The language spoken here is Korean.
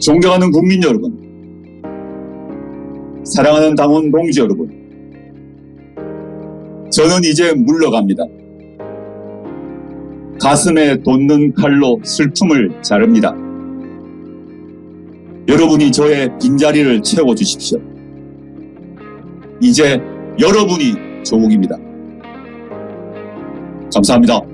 존경하는 국민 여러분, 사랑하는 당원 동지 여러분, 저는 이제 물러갑니다. 가슴에 돋는 칼로 슬픔을 자릅니다. 여러분이 저의 빈자리를 채워주십시오. 이제 여러분이 조국입니다. 감사합니다.